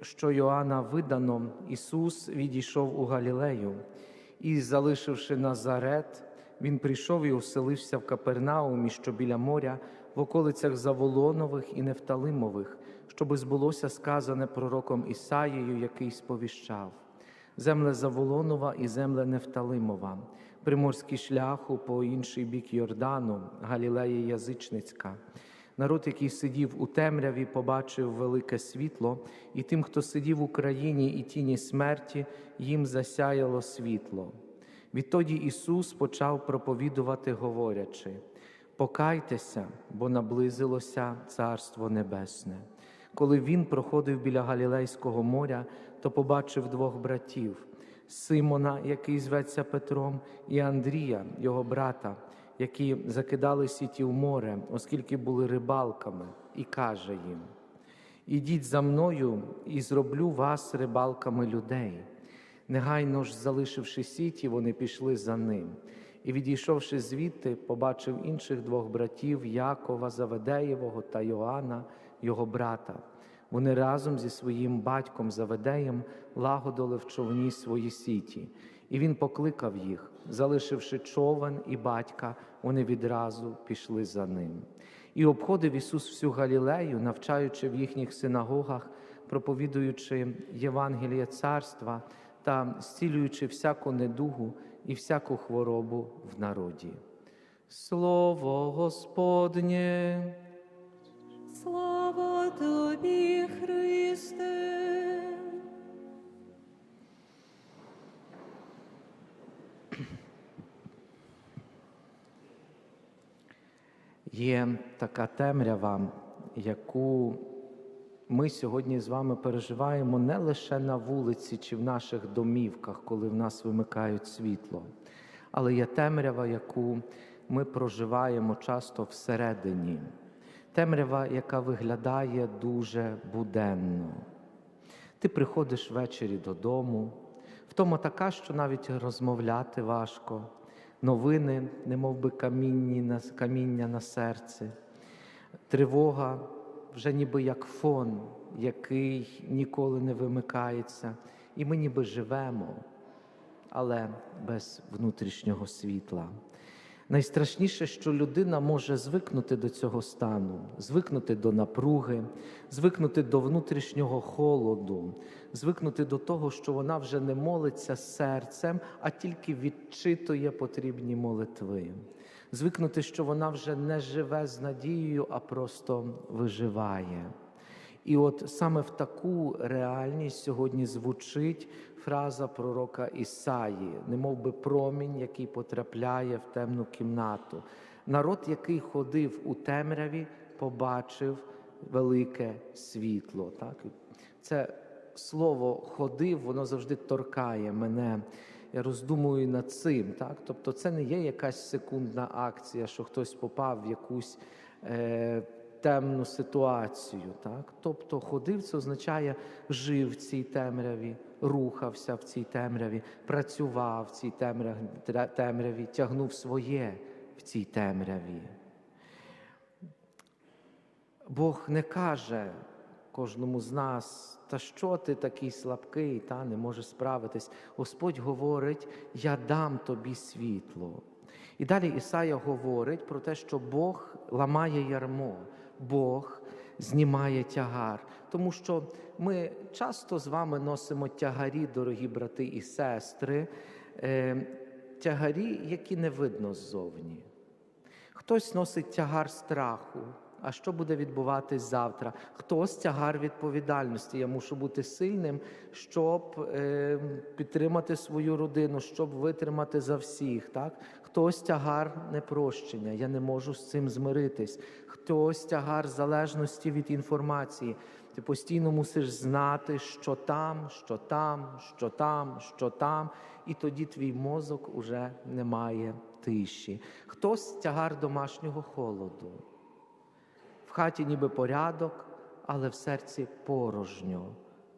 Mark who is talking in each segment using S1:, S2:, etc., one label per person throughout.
S1: що Йоанна видано, Ісус відійшов у Галілею і, залишивши Назарет, Він прийшов і оселився в Капернаумі, що біля моря, в околицях Заволонових і Нефталимових, щоби збулося сказане пророком Ісаїю, який сповіщав. Земле Заволонова і земле Нефталимова, приморський шляху по інший бік Йордану, Галілея Язичницька. Народ, який сидів у темряві, побачив велике світло, і тим, хто сидів у країні і тіні смерті, їм засяяло світло. Відтоді Ісус почав проповідувати, говорячи: Покайтеся, бо наблизилося Царство Небесне. Коли він проходив біля Галілейського моря, то побачив двох братів: Симона, який зветься Петром, і Андрія, його брата, які закидали сіті в море, оскільки були рибалками, і каже їм: Ідіть за мною і зроблю вас рибалками людей. Негайно ж, залишивши сіті, вони пішли за ним. І, відійшовши звідти, побачив інших двох братів Якова Заведеєвого та Йоанна, його брата. Вони разом зі своїм батьком Заведеєм лагодили в човні свої сіті. І він покликав їх, залишивши човен і батька, вони відразу пішли за ним. І обходив Ісус всю Галілею, навчаючи в їхніх синагогах, проповідуючи Євангеліє царства та зцілюючи всяку недугу і всяку хворобу в народі. Слово Господнє.
S2: Слава Тобі, Христе.
S1: Є така темрява, яку ми сьогодні з вами переживаємо не лише на вулиці чи в наших домівках, коли в нас вимикають світло, але є темрява, яку ми проживаємо часто всередині. Темрява, яка виглядає дуже буденно. Ти приходиш ввечері додому, втома така, що навіть розмовляти важко, новини, немов би камінні каміння на серці, тривога вже ніби як фон, який ніколи не вимикається, і ми ніби живемо, але без внутрішнього світла. Найстрашніше, що людина може звикнути до цього стану, звикнути до напруги, звикнути до внутрішнього холоду, звикнути до того, що вона вже не молиться серцем, а тільки відчитує потрібні молитви. Звикнути, що вона вже не живе з надією, а просто виживає. І от саме в таку реальність сьогодні звучить фраза пророка Ісаї, немов би промінь, який потрапляє в темну кімнату. Народ, який ходив у темряві, побачив велике світло. Так? Це слово ходив, воно завжди торкає мене. Я роздумую над цим. Так? Тобто, це не є якась секундна акція, що хтось попав в якусь. Е, темну ситуацію. Так? Тобто ходив, це означає жив в цій темряві, рухався в цій темряві, працював в цій темряві, тягнув своє в цій темряві. Бог не каже кожному з нас, та що ти такий слабкий, та не можеш справитись. Господь говорить: Я дам тобі світло. І далі Ісая говорить про те, що Бог ламає ярмо, Бог знімає тягар. Тому що ми часто з вами носимо тягарі, дорогі брати і сестри, е, тягарі, які не видно ззовні. Хтось носить тягар страху. А що буде відбуватись завтра? Хтось тягар відповідальності. Я мушу бути сильним, щоб е, підтримати свою родину, щоб витримати за всіх. Так? Хтось тягар непрощення. Я не можу з цим змиритись. Хтось тягар залежності від інформації. Ти постійно мусиш знати, що там, що там, що там, що там, і тоді твій мозок уже не має тиші. Хтось тягар домашнього холоду. В хаті ніби порядок, але в серці порожньо,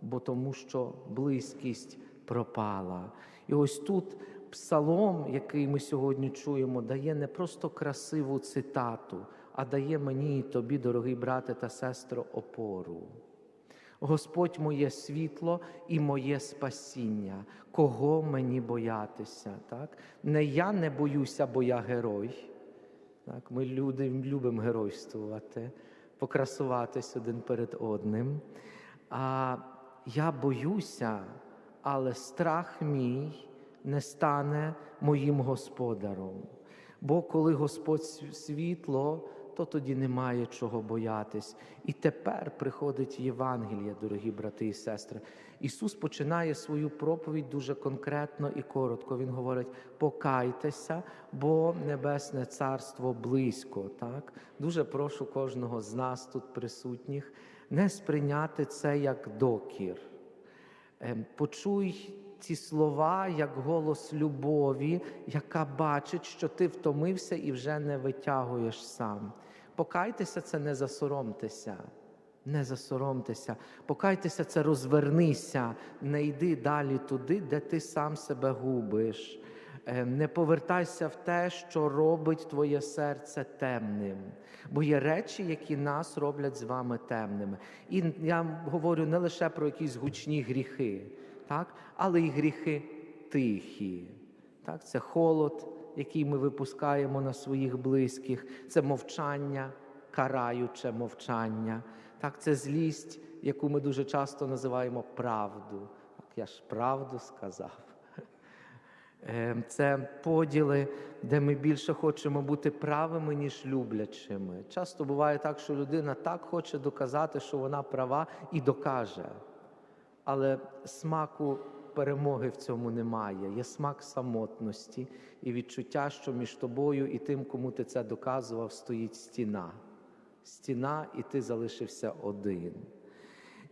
S1: бо тому що близькість пропала. І ось тут псалом, який ми сьогодні чуємо, дає не просто красиву цитату, а дає мені і тобі, дорогий брате та сестро, опору. Господь моє світло і моє спасіння. Кого мені боятися? Так? Не я не боюся, бо я герой. Так? Ми люди любимо геройствувати, покрасуватись один перед одним. А я боюся, але страх мій не стане моїм господаром. Бо коли Господь світло, то тоді немає чого боятись. І тепер приходить Євангеліє, дорогі брати і сестри. Ісус починає свою проповідь дуже конкретно і коротко. Він говорить: покайтеся, бо Небесне Царство близько. Так? Дуже прошу кожного з нас тут присутніх не сприйняти це як докір. Ем, Почуй ці слова як голос любові, яка бачить, що ти втомився і вже не витягуєш сам. Покайтеся це не засоромтеся. Не засоромтеся, покайтеся це розвернися, не йди далі туди, де ти сам себе губиш. Е, Не повертайся в те, що робить твоє серце темним. Бо є речі, які нас роблять з вами темними. І я говорю не лише про якісь гучні гріхи, так? але й гріхи тихі. Так? Це холод, який ми випускаємо на своїх близьких, це мовчання, караюче мовчання. Так? Це злість, яку ми дуже часто називаємо правду. Так, я ж правду сказав. Е, Це поділи, де ми більше хочемо бути правими, ніж люблячими. Часто буває так, що людина так хоче доказати, що вона права, і докаже. Але смаку перемоги в цьому немає. Є смак самотності і відчуття, що між тобою і тим, кому ти це доказував, стоїть стіна. Стіна, і ти залишився один.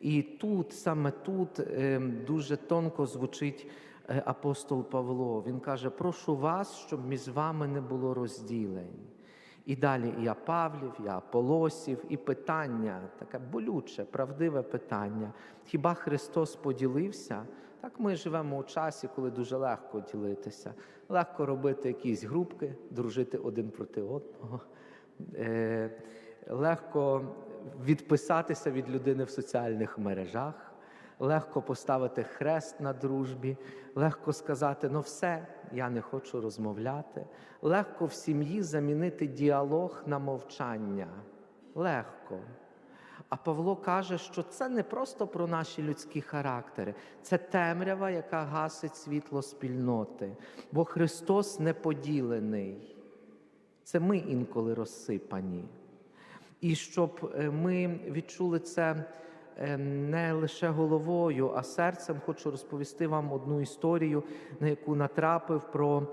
S1: І тут, саме тут, е, дуже тонко звучить е, апостол Павло. Він каже: прошу вас, щоб між вами не було розділень. І далі і Павлів, і Аполосів, і питання, таке болюче, правдиве питання. Хіба Христос поділився? Так ми живемо у часі, коли дуже легко ділитися, легко робити якісь групки, дружити один проти одного. Е, легко відписатися від людини в соціальних мережах, легко поставити хрест на дружбі, легко сказати, ну все, я не хочу розмовляти. Легко в сім'ї замінити діалог на мовчання. Легко. А Павло каже, що це не просто про наші людські характери, це темрява, яка гасить світло спільноти. Бо Христос не поділений. Це ми інколи розсипані. І щоб е, ми відчули це е, не лише головою, а серцем, хочу розповісти вам одну історію, на яку натрапив про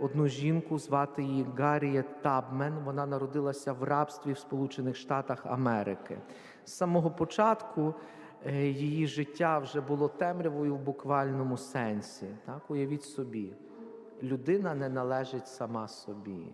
S1: одну жінку, звати її Гарріет Табмен. Вона народилася в рабстві в Сполучених Штатах Америки. З самого початку е, її життя вже було темрявою в буквальному сенсі. Так, уявіть собі, людина не належить сама собі.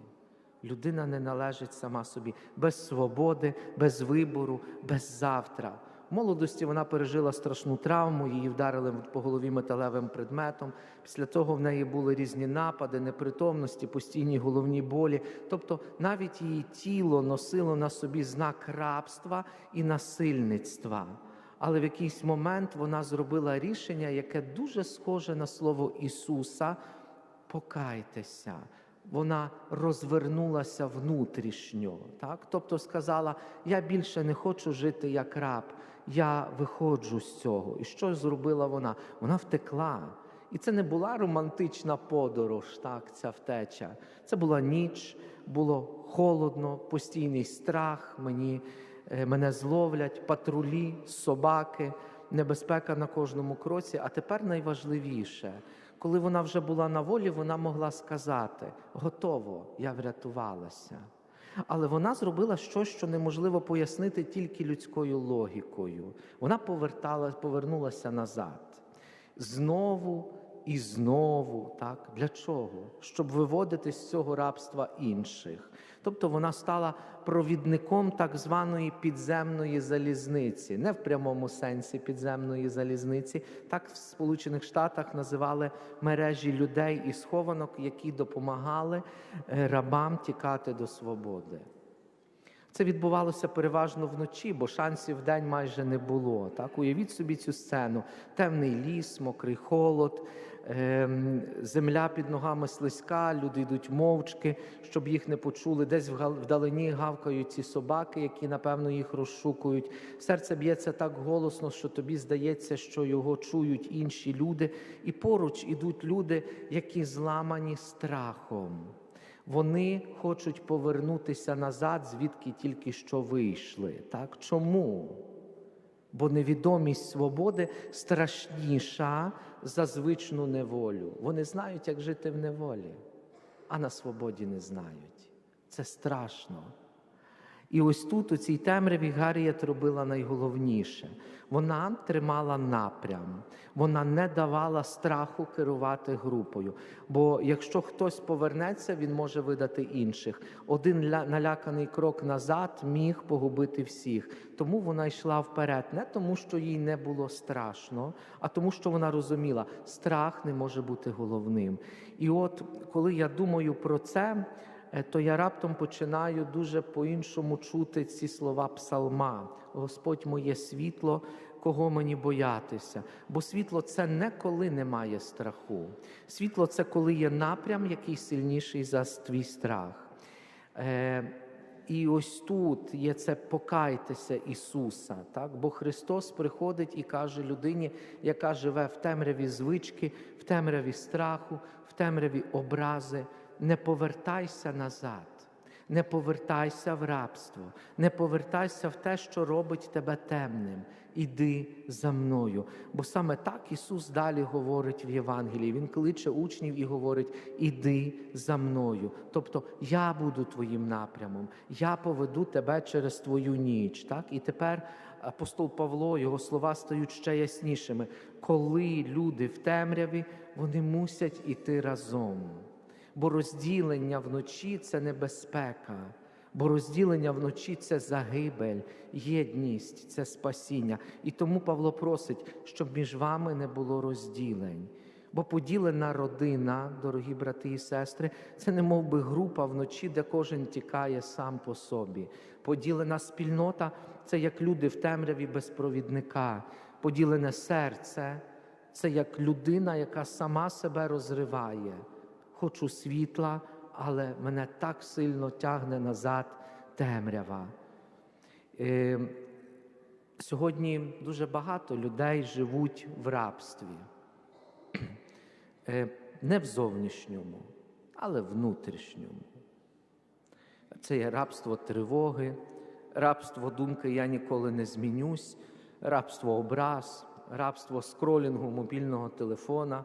S1: Людина не належить сама собі без свободи, без вибору, без завтра. Молодості вона пережила страшну травму, її вдарили по голові металевим предметом. Після того в неї були різні напади, непритомності, постійні головні болі. Тобто навіть її тіло носило на собі знак рабства і насильництва. Але в якийсь момент вона зробила рішення, яке дуже схоже на слово Ісуса: покайтеся вона розвернулася внутрішньо, так? тобто сказала: Я більше не хочу жити як раб, я виходжу з цього. І що зробила вона? Вона втекла. І це не була романтична подорож, так, ця втеча. Це була ніч, було холодно, постійний страх. Мені, е, мене зловлять, патрулі, собаки, небезпека на кожному кроці. А тепер найважливіше коли вона вже була на волі, вона могла сказати: готово, я врятувалася. Але вона зробила щось, що неможливо пояснити тільки людською логікою. Вона повертала, повернулася назад. Знову і знову. Так? Для чого? Щоб виводити з цього рабства інших. Тобто вона стала провідником так званої підземної залізниці, не в прямому сенсі підземної залізниці, так в Сполучених Штатах називали мережі людей і схованок, які допомагали е, рабам тікати до свободи. Це відбувалося переважно вночі, бо шансів в день майже не було. Так, уявіть собі цю сцену: темний ліс, мокрий холод, земля під ногами слизька, люди йдуть мовчки, щоб їх не почули. Десь вдалині гавкають ці собаки, які напевно їх розшукують. Серце б'ється так голосно, що тобі здається, що його чують інші люди, і поруч ідуть люди, які зламані страхом. Вони хочуть повернутися назад, звідки тільки що вийшли. Так? Чому? Бо невідомість свободи страшніша за звичну неволю. Вони знають, як жити в неволі, а на свободі не знають. Це страшно. І ось тут, у цій темряві, Гарріет робила найголовніше. Вона тримала напрям, вона не давала страху керувати групою. Бо якщо хтось повернеться, він може видати інших. Один ля- наляканий крок назад міг погубити всіх. Тому вона йшла вперед, не тому, що їй не було страшно, а тому, що вона розуміла, страх не може бути головним. І от коли я думаю про це. Е, то я раптом починаю дуже по-іншому чути ці слова псалма. Господь моє світло, кого мені боятися. Бо світло це не коли немає страху. Світло це коли є напрям, який сильніший за твій страх. Е, і ось тут є це покайтеся Ісуса, так? бо Христос приходить і каже людині, яка живе в темряві звички, в темряві страху, в темряві образи, не повертайся назад, не повертайся в рабство, не повертайся в те, що робить тебе темним. Іди за мною. Бо саме так Ісус далі говорить в Євангелії. Він кличе учнів і говорить: Іди за мною. Тобто я буду твоїм напрямом, я поведу тебе через твою ніч. Так? І тепер апостол Павло, його слова стають ще яснішими. Коли люди в темряві, вони мусять іти разом. Бо розділення вночі це небезпека, бо розділення вночі це загибель, єдність, це спасіння. І тому Павло просить, щоб між вами не було розділень. Бо поділена родина, дорогі брати і сестри, це не мов би група вночі, де кожен тікає сам по собі. Поділена спільнота це як люди в темряві без провідника. Поділене серце це як людина, яка сама себе розриває. Хочу світла, але мене так сильно тягне назад темрява. Е, Сьогодні дуже багато людей живуть в рабстві. Е, Не в зовнішньому, але внутрішньому. Це є рабство тривоги, рабство думки я ніколи не змінюсь, рабство образ, рабство скролінгу мобільного телефона,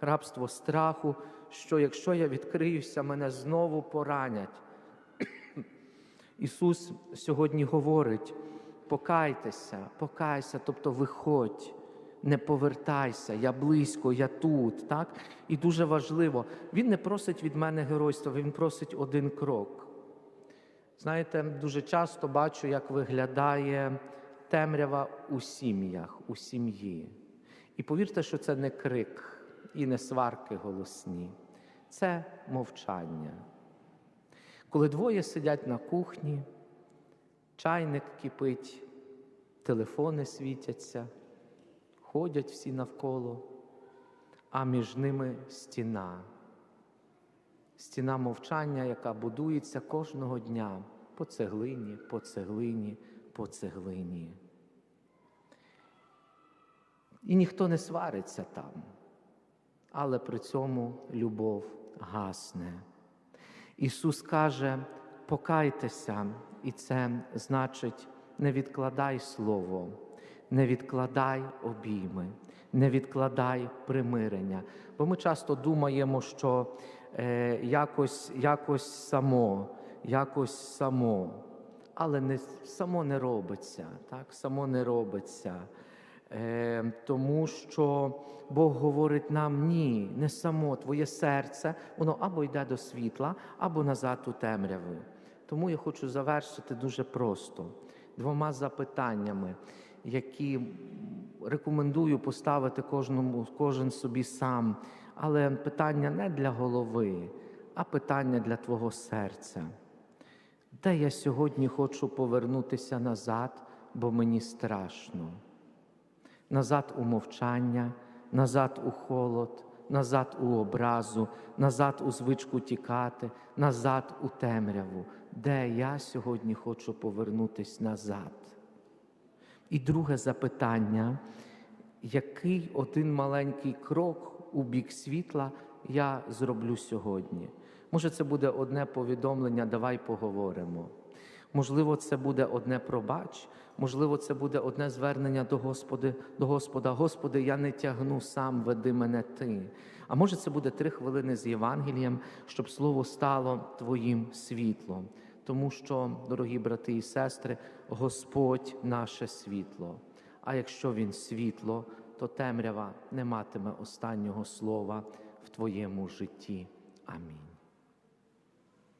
S1: рабство страху, що якщо я відкриюся, мене знову поранять. Ісус сьогодні говорить: покайтеся, покайся, тобто виходь, не повертайся, я близько, я тут. Так? І дуже важливо, Він не просить від мене геройства, Він просить один крок. Знаєте, дуже часто бачу, як виглядає темрява у сім'ях, у сім'ї. І повірте, що це не крик і не сварки голосні, це мовчання. Коли двоє сидять на кухні, чайник кипить, телефони світяться, ходять всі навколо, а між ними стіна. Стіна мовчання, яка будується кожного дня по цеглині, по цеглині, по цеглині. І ніхто не свариться там, але при цьому любов гасне. Ісус каже: покайтеся, і це значить, не відкладай слово, не відкладай обійми, не відкладай примирення. Бо ми часто думаємо, що е, якось, якось само, якось само. Але не, само не робиться, так? само не робиться. Е, тому що Бог говорить нам ні, не само твоє серце, воно або йде до світла, або назад у темряву. Тому я хочу завершити дуже просто двома запитаннями, які рекомендую поставити кожному, кожен собі сам. Але питання не для голови, а питання для твого серця. Де я сьогодні хочу повернутися назад, бо мені страшно. Назад у мовчання, назад у холод, назад у образу, назад у звичку тікати, назад у темряву. Де я сьогодні хочу повернутися назад? І друге запитання: який один маленький крок у бік світла я зроблю сьогодні? Може, це буде одне повідомлення, давай поговоримо. Можливо, це буде одне пробач, можливо, це буде одне звернення до Господи, до Господа. Господи, я не тягну сам, веди мене Ти. А може, це буде три хвилини з Євангелієм, щоб слово стало Твоїм світлом. Тому що, дорогі брати і сестри, Господь наше світло. А якщо Він світло, то темрява не матиме останнього слова в твоєму житті. Амінь.